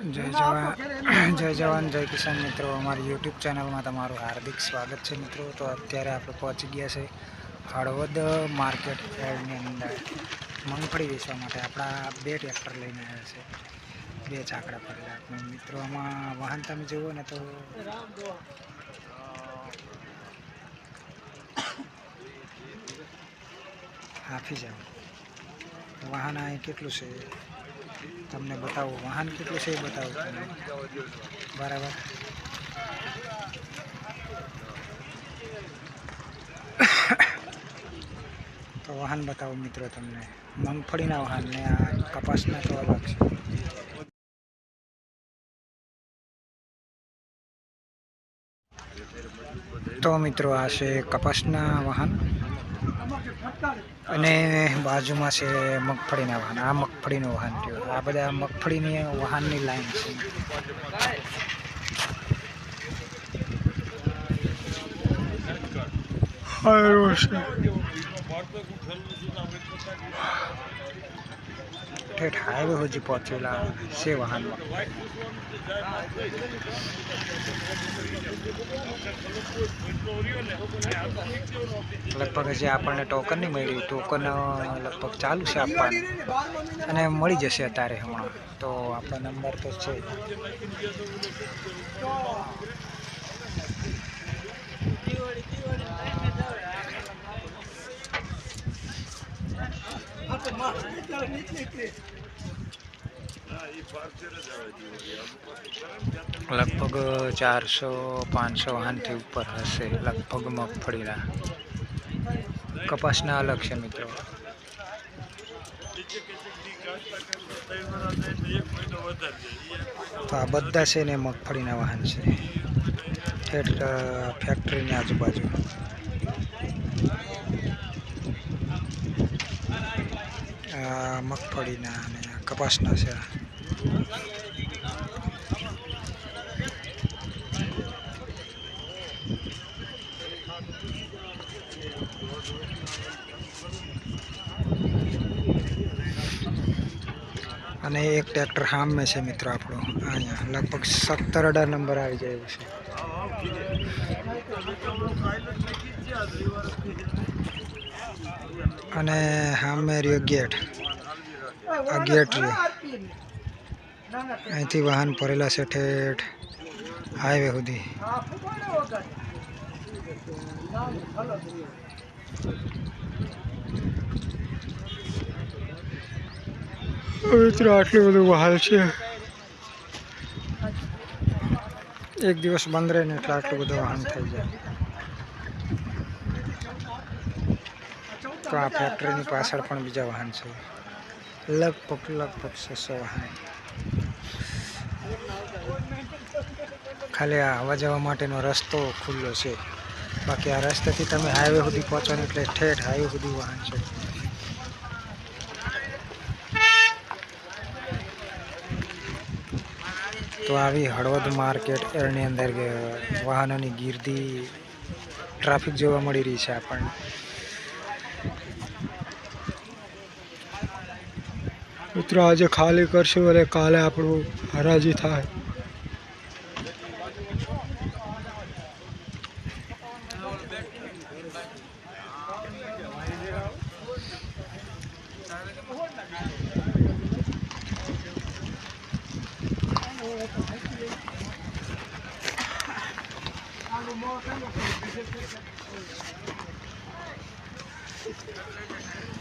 જય જવાન જય જવાન, જય કિસાન મિત્રો. અમારી યુટ્યુબ ચેનલમાં તમારું હાર્દિક સ્વાગત છે મિત્રો. તો અત્યારે આપણે પહોંચી ગયા છે હળવદ માર્કેટ યાર્ડની અંદર. મગફળી વેચવા માટે આપણા બે ટ્રેક્ટર લઈને આવ્યા છે. બે ચાકડા પડેલા પણ મિત્રો, આમાં વાહન તમે જુઓ ને તો હાફી જાવ. વાહન અહીં કેટલું છે? તમને બતાવો? વાહન કેટલું છે એ બતાવો બરાબર. તો વાહન બતાવો મિત્રો તમને. મગફળીના વાહન ને આ કપાસના તો અલગ છે. તો મિત્રો આ છે કપાસના વાહન. અને બાજુમાં છે મગફળીના વાહન. આ મગફળીનું વાહન થયું આ બધા મગફળીની વાહનની લાઈન છે. હારું છે. ઠેઠ હાઈવે સુધી પહોંચેલા છે વાહનમાં. લગભગ હજી આપણને ટોકન નહીં મળ્યું ટોકન લગભગ ચાલુ છે આપવાનું. અને મળી જશે અત્યારે હમણાં. તો આપણો નંબર તો છે. લગભગ ચારસો, પાંચસો વાહનથી ઉપર હશે, લગભગ મગફળીના. કપાસના અલગ છે મિત્રો. તો આ બધા છે ને મગફળીના વાહન છે. ઠેઠ ફેક્ટરીની આજુબાજુ. આ મગફળીના અને કપાસના છે. અને એક ટ્રેક્ટર સામે છે મિત્રો આપણો. અહીંયા લગભગ સત્તર અઢાર નંબર આવી જાય છે. અને સામે રહ્યો ગેટ. આ ગેટ રહ્યો. અહીંથી વાહન ભરેલા છે ઠેઠ હાઈવે સુધી. મિત્રો આટલું બધું વહાલ છે. એક દિવસ બંધ રહે ને એટલે આટલું બધું વાહન થઈ જાય. તો આ ફેક્ટરીની પાછળ પણ બીજા વાહન છે. લગભગ લગભગ છસો વાહન. ખાલી આ આવવા જવા માટેનો રસ્તો ખુલ્લો છે. બાકી આ રસ્તેથી તમે હાઈવે સુધી પહોંચો એટલે ઠેઠ હાઈવે સુધી વાહન છે. તો આવી હળવદ માર્કેટ એની અંદર વાહનોની ગીર્દી, ટ્રાફિક જોવા મળી રહી છે આપણને. मित्र आज खाली करसू अरे काले आप हराजी थाय Thank.